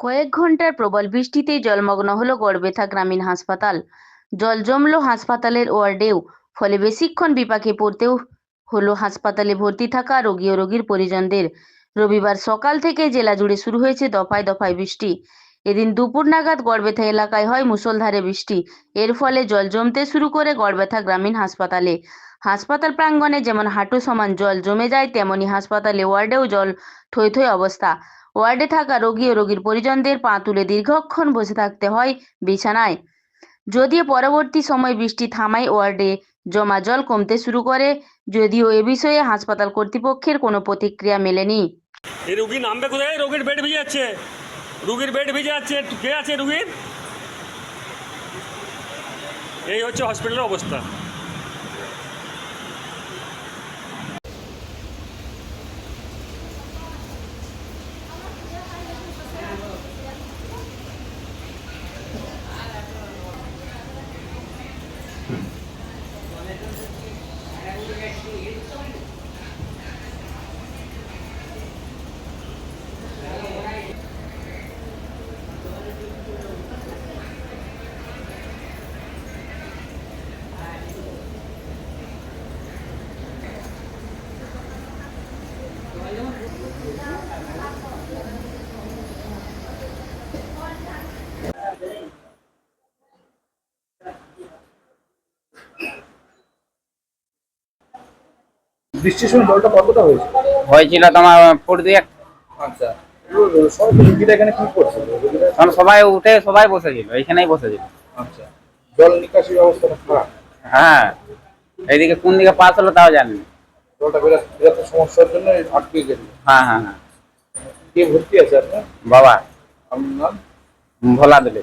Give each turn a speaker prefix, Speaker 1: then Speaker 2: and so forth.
Speaker 1: কয়েক ঘণ্টার প্রবল বৃষ্টিতে জলমগ্ন হলো গড়বেথা গ্রামীণ হাসপাতাল। জল জমলো হাসপাতালের ওয়ার্ডেও, ফলে বেশিক্ষণ বিপাকে পড়তেও হলো হাসপাতালে ভর্তি থাকা রোগী ও রোগীর পরিজনদের। রবিবার সকাল থেকে জেলা জুড়ে শুরু হয়েছে দফায় দফায় বৃষ্টি। এদিন দুপুর নাগাদ গড়বেথা এলাকায় হয় মুষলধারে বৃষ্টি। এর ফলে জল জমতে শুরু করে গড়বেথা গ্রামীণ হাসপাতালে। হাসপাতাল প্রাঙ্গণে যেমন হাঁটু সমান জল জমে যায়, তেমনি হাসপাতালে ওয়ার্ডেও জল থই থই অবস্থা। ওয়ার্ডে থাকা রোগী ও রোগীর পরিজনদের পা তুলে দীর্ঘক্ষণ বসে থাকতে হয় বিছানায়। যদিও পরবর্তী সময় বৃষ্টি থামায়, ওয়ার্ডে জমা জল কমতে শুরু করে, যদিও এ বিষয়ে হাসপাতাল কর্তৃপক্ষের কোনো প্রতিক্রিয়া মেলেনি।
Speaker 2: এই নামবে কোথায়? রোগীর বেড ভিজে যাচ্ছে রুগীর বেড ভিজে যাচ্ছে কে আছে রুগীর? এই হচ্ছে হসপিটালের অবস্থা।
Speaker 3: বৃষ্টির সময় জলটা কতটা হয়েছে?
Speaker 4: হয়েছিল তোমার ফুট
Speaker 3: আচ্ছা। সব এখানে কি করছে? রুগীরা
Speaker 4: সবাই উঠে সবাই বসেছিল এইখানেই বসেছিল।
Speaker 3: আচ্ছা। জল নিকাশি ব্যবস্থাটা খারাপ?
Speaker 4: হ্যাঁ। এইদিকে কোন দিকে পাস হলো তাও জানি
Speaker 3: জলটা বেরোতে বেরোতে সমস্যার জন্য আটকে গেল
Speaker 4: হ্যাঁ হ্যাঁ হ্যাঁ।
Speaker 3: কে ভর্তি আছে আপনার
Speaker 4: বাবা
Speaker 3: আপনার নাম
Speaker 4: ভোলা দিলে